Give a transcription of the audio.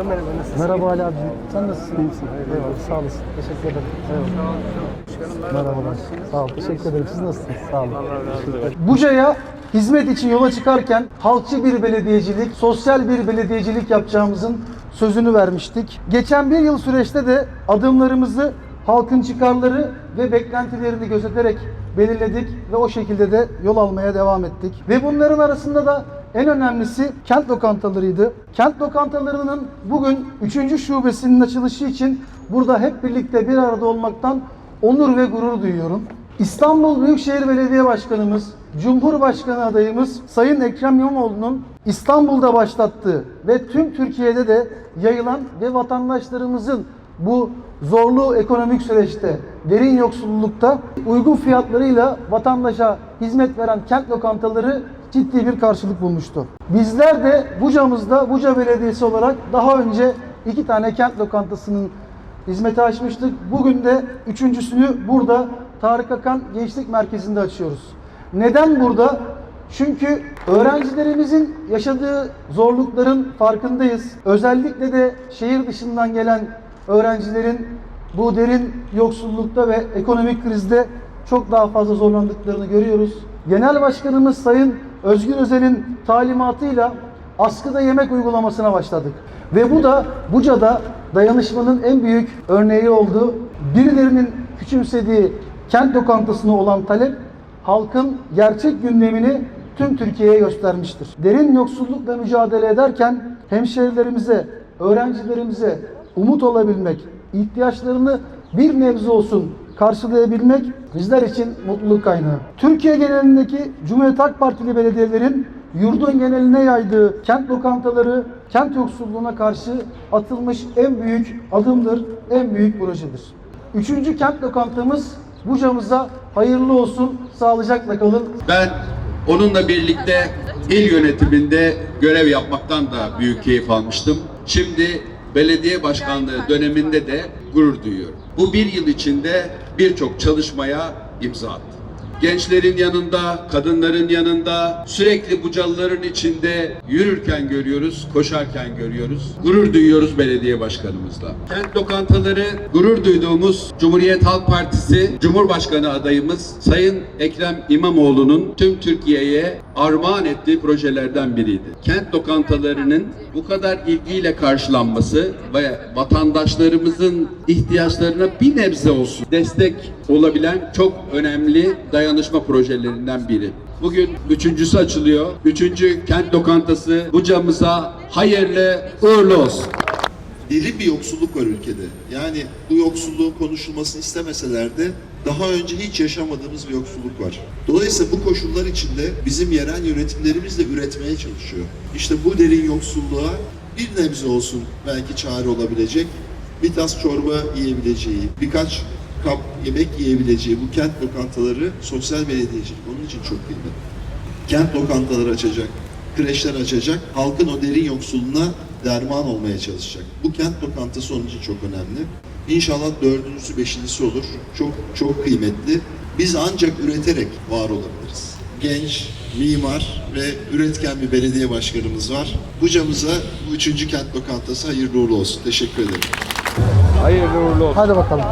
Başkan merhaba nasılsınız? Merhaba Ali abi. Sen nasılsın? İyi misin? Eyvallah. Sağ olasın. Teşekkür ederim. Eyvallah. Merhabalar. Sağ ol. Teşekkür ederim. Siz nasılsınız? Sağ olun. Buca'ya hizmet için yola çıkarken halkçı bir belediyecilik, sosyal bir belediyecilik yapacağımızın sözünü vermiştik. Geçen bir yıl süreçte de adımlarımızı halkın çıkarları ve beklentilerini gözeterek belirledik ve o şekilde de yol almaya devam ettik. Ve bunların arasında da en önemlisi kent lokantalarıydı. Kent lokantalarının bugün 3. şubesinin açılışı için burada hep birlikte bir arada olmaktan onur ve gurur duyuyorum. İstanbul Büyükşehir Belediye Başkanımız, Cumhurbaşkanı adayımız Sayın Ekrem İmamoğlu'nun İstanbul'da başlattığı ve tüm Türkiye'de de yayılan ve vatandaşlarımızın bu zorlu ekonomik süreçte, derin yoksullukta uygun fiyatlarıyla vatandaşa hizmet veren kent lokantaları ciddi bir karşılık bulmuştu. Bizler de Buca'mızda, Buca Belediyesi olarak daha önce iki tane kent lokantasının hizmete açmıştık. Bugün de üçüncüsünü burada Tarık Akan Gençlik Merkezi'nde açıyoruz. Neden burada? Çünkü öğrencilerimizin yaşadığı zorlukların farkındayız. Özellikle de şehir dışından gelen öğrencilerin bu derin yoksullukta ve ekonomik krizde çok daha fazla zorlandıklarını görüyoruz. Genel Başkanımız Sayın Özgür Özel'in talimatıyla askıda yemek uygulamasına başladık. Ve bu da Buca'da dayanışmanın en büyük örneği oldu. Birilerinin küçümsediği kent lokantasına olan talep halkın gerçek gündemini tüm Türkiye'ye göstermiştir. Derin yoksullukla mücadele ederken hemşehrilerimize, öğrencilerimize umut olabilmek, ihtiyaçlarını bir nebze olsun karşılayabilmek bizler için mutluluk kaynağı. Türkiye genelindeki Cumhuriyet Halk Partili belediyelerin yurdun geneline yaydığı kent lokantaları, kent yoksulluğuna karşı atılmış en büyük adımdır, en büyük projedir. Üçüncü kent lokantamız Buca'mıza hayırlı olsun, sağlıcakla kalın. Ben onunla birlikte il yönetiminde görev yapmaktan da büyük keyif almıştım. Şimdi belediye başkanlığı döneminde de gurur duyuyorum. Bu bir yıl içinde birçok çalışmaya imza attı. Gençlerin yanında, kadınların yanında, sürekli bucalıların içinde yürürken görüyoruz, koşarken görüyoruz. Gurur duyuyoruz belediye başkanımızla. Kent lokantaları gurur duyduğumuz Cumhuriyet Halk Partisi Cumhurbaşkanı adayımız Sayın Ekrem İmamoğlu'nun tüm Türkiye'ye armağan ettiği projelerden biriydi. Kent lokantalarının bu kadar ilgiyle karşılanması ve vatandaşlarımızın ihtiyaçlarına bir nebze olsun destek olabilen çok önemli dayanışma projelerinden biri. Bugün üçüncüsü açılıyor. Üçüncü kent lokantası Buca'mıza hayırlı uğurlu olsun. derin bir yoksulluk var ülkede. Yani bu yoksulluğun konuşulmasını istemeseler de daha önce hiç yaşamadığımız bir yoksulluk var. Dolayısıyla bu koşullar içinde bizim yerel yönetimlerimiz de üretmeye çalışıyor. İşte bu derin yoksulluğa bir nebze olsun belki çare olabilecek bir tas çorba yiyebileceği, birkaç kap yemek yiyebileceği bu kent lokantaları sosyal belediyecilik onun için çok kıymetli kent lokantaları açacak, kreşler açacak, halkın o derin yoksulluğuna derman olmaya çalışacak. Bu kent lokantası onun için çok önemli. İnşallah dördüncüsü, beşincisi olur. Çok çok kıymetli. Biz ancak üreterek var olabiliriz. Genç, mimar ve üretken bir belediye başkanımız var. Buca'mıza bu üçüncü kent lokantası hayırlı uğurlu olsun. Teşekkür ederim. Hayırlı uğurlu olsun. Hadi bakalım.